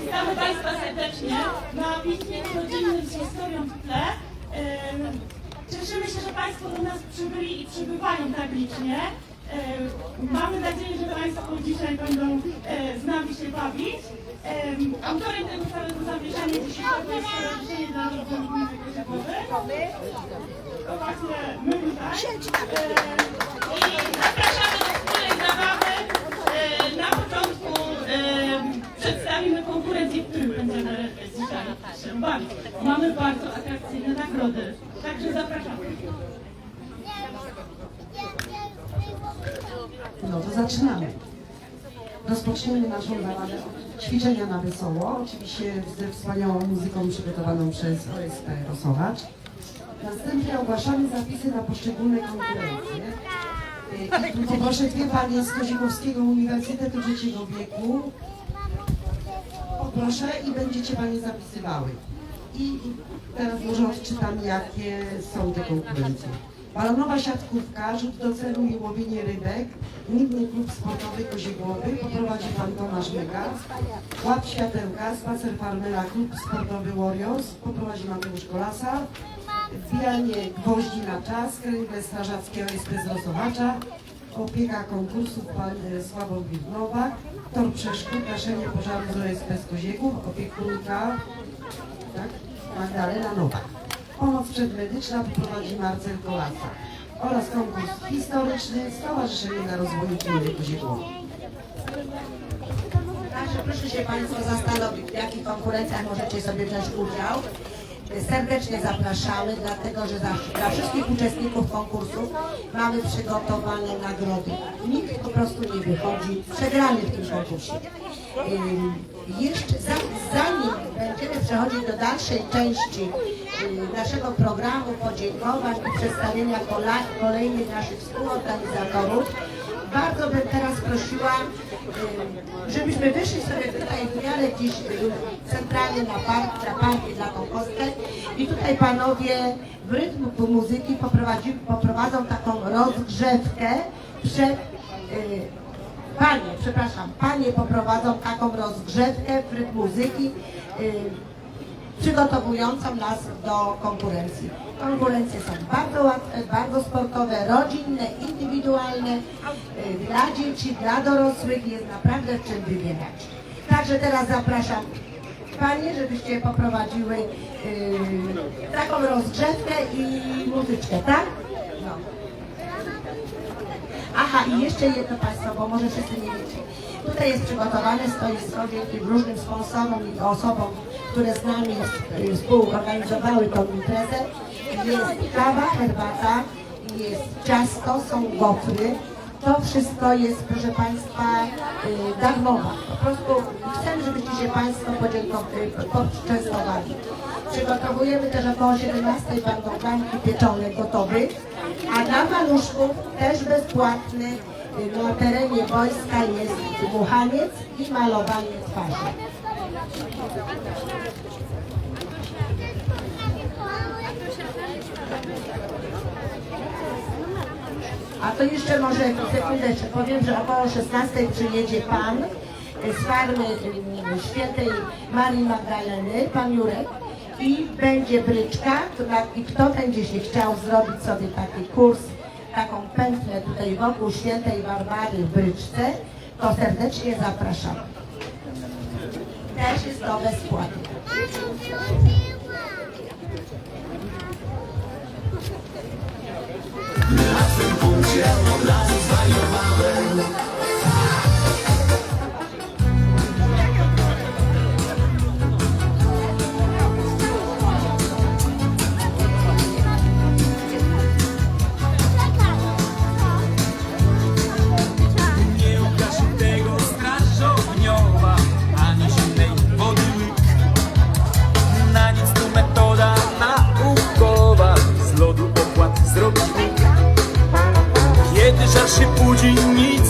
Witamy Państwa serdecznie na pięknie rodzinnym z historią w tle. Cieszymy się, że Państwo do nas przybyli i przybywają tak licznie. Mamy nadzieję, że Państwo dzisiaj będą z nami się bawić. Em, Autorem tego całego zamieszania dzisiejszego jest Stowarzyszenie dla Narodów Gminy Koziebowy. To właśnie my tutaj. I zapraszamy do wspólnej zabawy. E, Na początku e, przedstawimy konkurencję, w którym będziemy dzisiaj bawić. Mamy bardzo atrakcyjne nagrody, także zapraszamy. No to zaczynamy. Rozpoczniemy naszą zabawę od ćwiczenia na wesoło, oczywiście ze wspaniałą muzyką przygotowaną przez OSP Rosowacz. Następnie ogłaszamy zapisy na poszczególne konkurencje. I tu poproszę dwie panie z Kozikowskiego Uniwersytetu Trzeciego Wieku. Poproszę i będziecie panie zapisywały. I teraz może odczytam, jakie są te konkurencje. Balonowa siatkówka, rzut do celu i łowienie rybek, Gminny Klub Sportowy Koziegłowy, poprowadzi pan Tomasz Myga, Łap Światełka, Spacer Farmera, Klub Sportowy Warriors, poprowadzi Mateusz Kolasa, Wbijanie gwoździ na czas, kręgle strażackie OSP z Rosowacza, opieka konkursów pan e, Sławomir Widnowak, tor przeszkód, gaszenie pożaru z OSP z Koziegów, opiekunka tak? Magdalena Nowak. Pomoc przedmedyczna poprowadzi Marcel Kolasa oraz konkurs historyczny Stowarzyszenie dla Rozwoju Gminy Koziegowa. Także proszę się Państwo zastanowić, w jakich konkurencjach możecie sobie wziąć udział. Serdecznie zapraszamy, dlatego że dla, wszystkich uczestników konkursu mamy przygotowane nagrody. Nikt po prostu nie wychodzi przegrany w tym konkursie. Jeszcze za, zanim będziemy przechodzić do dalszej części naszego programu podziękowań i przedstawienia kolejnych naszych współorganizatorów, bardzo bym teraz prosiła, żebyśmy wyszli sobie tutaj w miarę gdzieś y, centralnie na park, dla i tutaj panowie w rytmu muzyki poprowadzą taką rozgrzewkę przed y, Panie, przepraszam, panie poprowadzą taką rozgrzewkę w rytm muzyki y, przygotowującą nas do konkurencji. Konkurencje są bardzo łatwe, bardzo sportowe, rodzinne, indywidualne, y, dla dzieci, dla dorosłych jest naprawdę czym wybierać. Także teraz zapraszam Panie, żebyście poprowadziły y, taką rozgrzewkę i muzyczkę, tak? No. Aha, i jeszcze jedno Państwo, bo może wszyscy nie wiecie. Tutaj jest przygotowane stoisko dzięki różnym sponsorom i osobom, które z nami y, współorganizowały tą imprezę. Jest kawa, herbata, jest ciasto, są gofry. To wszystko jest, proszę Państwa, y, darmowe. Po prostu chcemy, żebyście się Państwo podziękowali, poczęstowali. Przygotowujemy też około 17 będą garnki pieczone gotowe, a dla maluszków też bezpłatny y, na terenie wojska jest dmuchaniec i malowanie twarzy. A to jeszcze może sekundeczkę powiem, że około 16 przyjedzie pan z farmy y, świętej Marii Magdaleny, pan Jurek i będzie bryczka która- i kto będzie się chciał zrobić sobie taki kurs, taką pętlę tutaj wokół świętej Barbary w bryczce, to serdecznie zapraszam. Też jest to bezpłatne. 不经意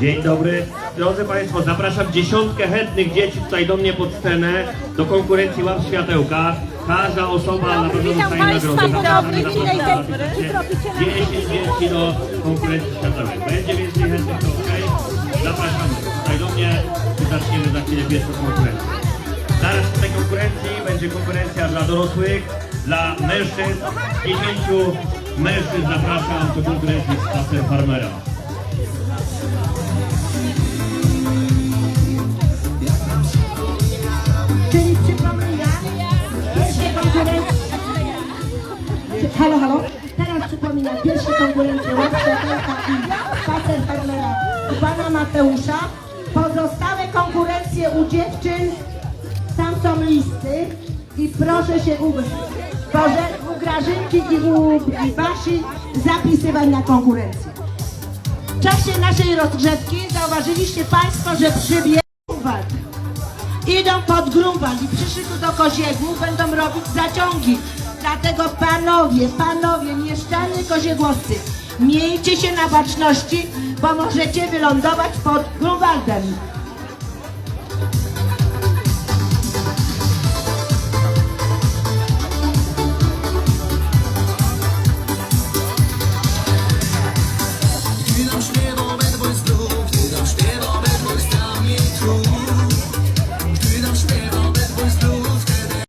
Dzień dobry. Drodzy Państwo, zapraszam dziesiątkę chętnych dzieci tutaj do mnie pod scenę do konkurencji Łap Światełka. Każda osoba na pewno dostaje nagrodę. Zapraszamy, zapraszamy. 10 dzieci do konkurencji światowej. Będzie więcej chętnych, to okej. Zapraszamy tutaj do mnie i zaczniemy za chwilę pierwszą konkurencję. Zaraz w tej konkurencji będzie konkurencja dla dorosłych, dla mężczyzn. 10 mężczyzn zapraszam do konkurencji z pasem farmera. Halo, halo. Teraz przypominam pierwsze konkurencje łapka i spacer farmera u pana Mateusza. Pozostałe konkurencje u dziewczyn, tam są listy i proszę się u, Boże, u Grażynki i u Basi zapisywać na konkurencję. W czasie naszej rozgrzewki zauważyliście Państwo, że przybiegł idą pod Grunwald i przyszli tu do Koziegłu, będą robić zaciągi. Dlatego panowie, panowie, mieszczanie koziegłowcy, miejcie się na baczności, bo możecie wylądować pod Grunwaldem.